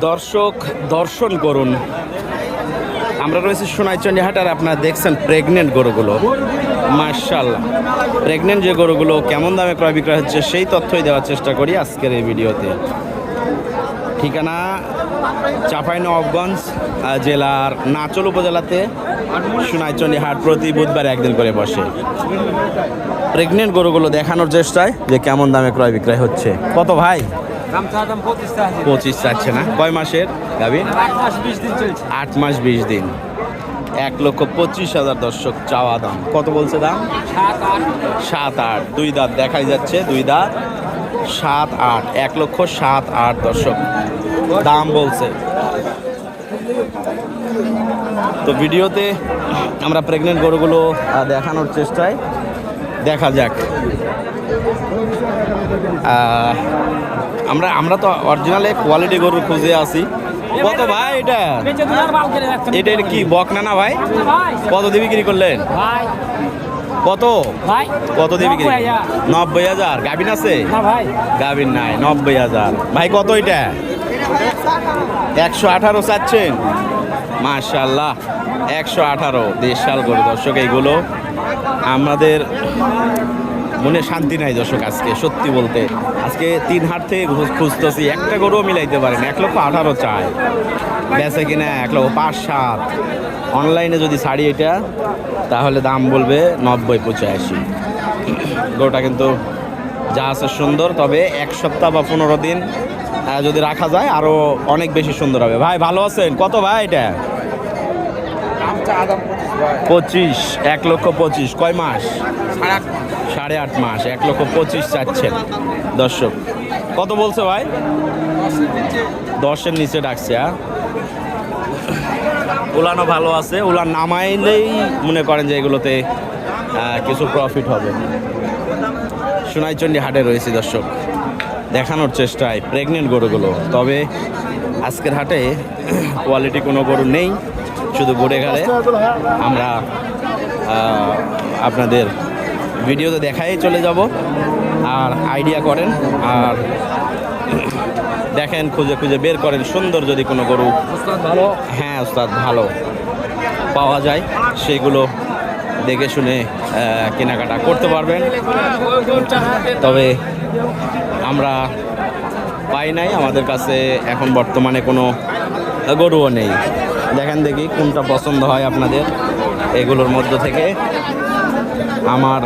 দর্শক দর্শন করুন। আমরা রয়েছি সোনাইচন্ডী হাটার আপনারা দেখছেন প্রেগনেন্ট গরুগুলো। মার্শাল্লাহ প্রেগনেন্ট যে গরুগুলো কেমন দামে ক্রয় বিক্রয় হচ্ছে সেই তথ্যই দেওয়ার চেষ্টা করি আজকের এই ভিডিওতে। ঠিকানা চাঁপাই নবাবগঞ্জ আহ, জেলার নাচল উপজেলাতে সোনাইচন্ডী হাট প্রতি বুধবার একদিন করে বসে। প্রেগনেন্ট গরুগুলো দেখানোর চেষ্টায় যে কেমন দামে ক্রয় বিক্রয় হচ্ছে। কত ভাই? পঁচিশ চাচ্ছে না। কয় মাসের গাভী আট মাস বিশ দিন এক লক্ষ পঁচিশ হাজার দর্শক চাওয়া দাম। কত বলছে দাম? সাত আট। দুই দাঁত দেখাই যাচ্ছে দুই দাঁত। সাত আট। এক লক্ষ সাত আট দর্শক। দাম বলছে। তো ভিডিওতে আমরা প্রেগনেন্ট গরুগুলো দেখানোর চেষ্টায়। দেখা যাক। আমরা আমরা তো অরিজিনালে কোয়ালিটি গরুর খুঁজে আছি। কত ভাই এটা? এটা কি বক না ভাই? কত দিয়ে বিক্রি করলেন? কত? ভাই কত দিয়ে বিক্রি? নব্বই হাজার। গাভিন আছে? গাভিন নাই, নব্বই হাজার। ভাই, কত এটা? একশো আঠারো চাচ্ছেন। মাশাল্লাহ একশো আঠারো। দেশাল গরু। দর্শক, এইগুলো আমাদের মনে শান্তি নাই দর্শক আজকে, সত্যি বলতে। আজকে তিন হাট থেকে খুঁজতেছি, একটা গরুও মিলাইতে পারেন, এক লক্ষ আঠারো চায় বেচে কিনা এক লক্ষ পাঁচ সাত। অনলাইনে যদি ছাড়ি এটা, তাহলে দাম বলবে নব্বই পঁচাশি। গরুটা কিন্তু যা আছে সুন্দর, তবে এক সপ্তাহ বা পনেরো দিন যদি রাখা যায় আরও অনেক বেশি সুন্দর হবে। ভাই, ভালো আছেন? কত ভাই এটা? পঁচিশ এক লক্ষ পঁচিশ কয় মাস? সাড়ে আট মাস। এক লক্ষ পঁচিশ চাচ্ছেন। দর্শক কত বলছে ভাই? দশের নিচে ডাকছে হ্যাঁ? উলানো ভালো আছে উলান নামাইলেই মনে করেন যে এগুলোতে কিছু প্রফিট হবে। সোনাইচন্ডী হাটে রয়েছে দর্শক দেখানোর চেষ্টায় প্রেগনেন্ট গরুগুলো। তবে আজকের হাটে কোয়ালিটি কোনো গরু নেই। শুধু ঘুরে গেলে আমরা আপনাদের ভিডিওতে দেখাই চলে যাব। আর আইডিয়া করেন আর দেখেন খুঁজে খুঁজে বের করেন। সুন্দর যদি কোনো গরু ভালো? হ্যাঁ ওস্তাদ ভালো পাওয়া যায়। সেগুলো দেখে শুনে কেনাকাটা করতে পারবেন। তবে আমরা পাই নাই। আমাদের কাছে এখন বর্তমানে কোনো গরুও নেই। দেখেন দেখি কোনটা পছন্দ হয় আপনাদের। এগুলোর মধ্য থেকে আমার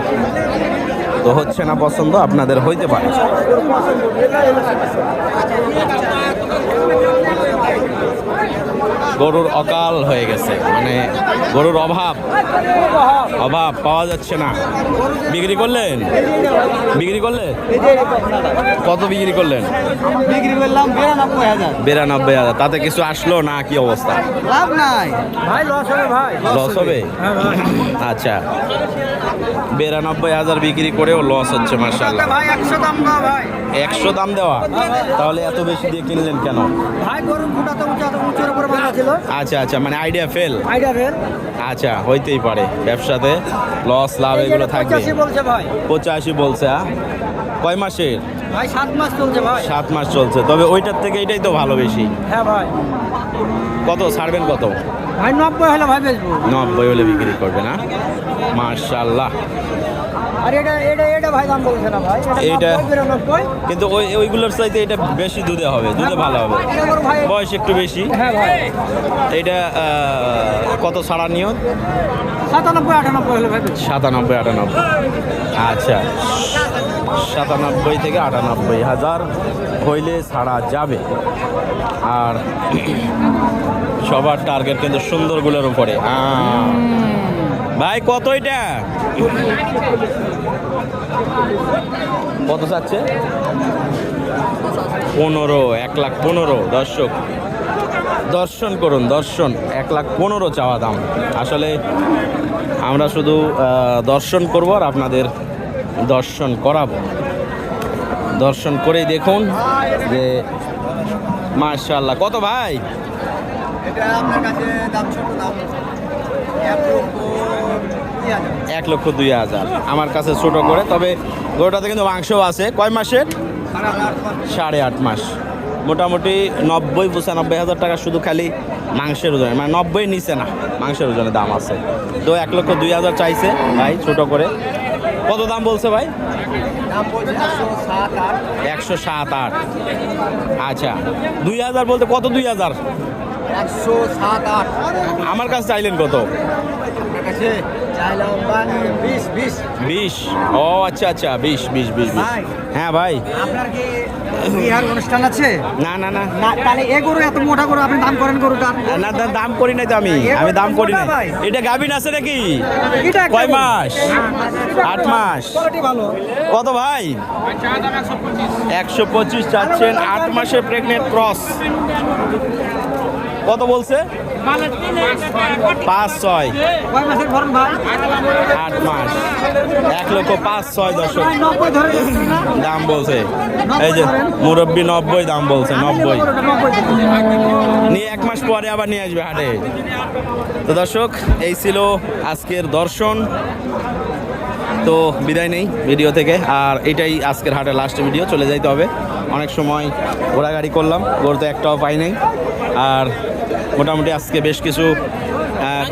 তো হচ্ছে না পছন্দ, আপনাদের হইতে পারে। গরুর অকাল হয়ে গেছে। মানে গরুর অভাব। অভাব পাওয়া যাচ্ছে না। বিক্রি করলেন? বিক্রি করলেন? কত বিক্রি করলেন? বিক্রি করলাম বিরানব্বই হাজার। বিরানব্বই হাজার। তাতে কিছু আসলো না কি অবস্থা? লাভ নাই। ভাই লস হবে ভাই। লস হবে? হ্যাঁ আচ্ছা। বিরানব্বই হাজার বিক্রি করেও লস হচ্ছে মার্শাল্লাহ একশো দাম ভাই। একশো দাম দেওয়া? তাহলে এত বেশি দিয়ে কিনলেন কেন? ভাই গরুর ফুটা তো উঁচা উঁচুর উপরে বাঁধা ছিল। আচ্ছা আচ্ছা মানে আইডিয়া ফেল আইডিয়া ফেল আচ্ছা হইতেই পারে ব্যবসাতে। লস লাভ এগুলো থাকবে। পঁচাশি বলছে ভাই। পঁচাশি বলছে কয় মাসের? ভাই সাত মাস চলছে ভাই। সাত মাস চলছে। তবে ওইটার থেকে এটাই তো ভালো বেশি। হ্যাঁ ভাই। কত ছাড়বেন কত? ভাই নব্বই হলে ভাই বেচবো। নব্বই হলে বিক্রি করবে না মার্শাল্লাহ আর এটা এটা এটা ভাই দাম বলছে না ভাই। এইটা- কিন্তু ওই ওইগুলোর চাইতে এটা বেশি দুধে হবে দুধে ভালো হবে। বয়স একটু বেশি। হ্যাঁ ভাই। এটা কত ছাড়া নিয়ত? সাতানব্বই আটানব্বই হলে ভাই সাতানব্বই আটানব্বই। আচ্ছা। সাতানব্বই থেকে আটানব্বই হাজার হইলে ছাড়া যাবে। আর সবার টার্গেট কিন্তু সুন্দরগুলোর উপরে। ভাই কত এটা? কত চাচ্ছে? পনেরো এক লাখ পনেরো দর্শক। দর্শন করুন দর্শন। এক লাখ পনেরো চাওয়া দাম। আসলে আমরা শুধু দর্শন করব আর আপনাদের দর্শন করাবো। দর্শন করেই দেখুন যে মার্শাল্লাহ কত ভাই? এটা আপনার কাছে দাম ছোট দাম। এক লক্ষ দুই হাজার। আমার কাছে ছোট করে তবে গরুটাতে কিন্তু মাংসও আছে। কয় মাসের? সাড়ে আট মাস। মাস মোটামুটি নব্বই পঁচানব্বই হাজার টাকা শুধু খালি মাংসের ওজনে। মানে নব্বই নিচে না মাংসের ওজনে দাম আছে। তো এক লক্ষ দুই হাজার চাইছে ভাই ছোট করে। কত দাম বলছে ভাই? একশো সাত আট। আচ্ছা দুই হাজার বলতে কত দুই হাজার? একশো সাত আট। আমার কাছে চাইলেন কত? কাছে বিশ ও আচ্ছা আচ্ছা বিশ বিশ বিশ বিশ। ভাই। হ্যাঁ ভাই। আপনার কি বিহার অনুষ্ঠান আছে? না না না। না তাহলে এ গরু এত মোটা গরু আপনি দাম করেন না দাম করি তো আমি। আমি দাম করি ভাই। এটা গাভিন আছে নাকি? কয় মাস? আট মাস। কত ভাই? একশো পঁচিশ চাচ্ছেন। আট মাসে প্রেগনেন্ট ক্রস কত বলছে? পাঁচ ছয়। আট মাস। এক লক্ষ পাঁচ ছয় দশক। দাম বলছে। এই যে, মুরব্বী নব্বই দাম বলছে, নব্বই। নিয়ে এক মাস পরে আবার নিয়ে আসবে হাটে। তো দর্শক, এই ছিল আজকের দর্শন। তো বিদায় নেই ভিডিও থেকে। আর এটাই আজকের হাটের লাস্ট ভিডিও চলে যাইতে হবে। অনেক সময় ঘোরাগাড়ি করলাম, গরু তো একটাও পাই নাই। আর মোটামুটি আজকে বেশ কিছু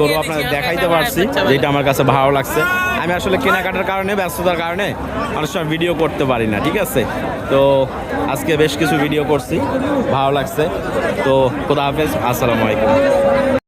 গরু আপনাদের দেখাইতে পারছি, যেটা আমার কাছে ভালো লাগছে। আমি আসলে কেনাকাটার কারণে, ব্যস্ততার কারণে অনেক সময় ভিডিও করতে পারি না, ঠিক আছে? তো আজকে বেশ কিছু ভিডিও করছি, ভালো লাগছে। তো খোদা হাফেজ, আসসালামু আলাইকুম।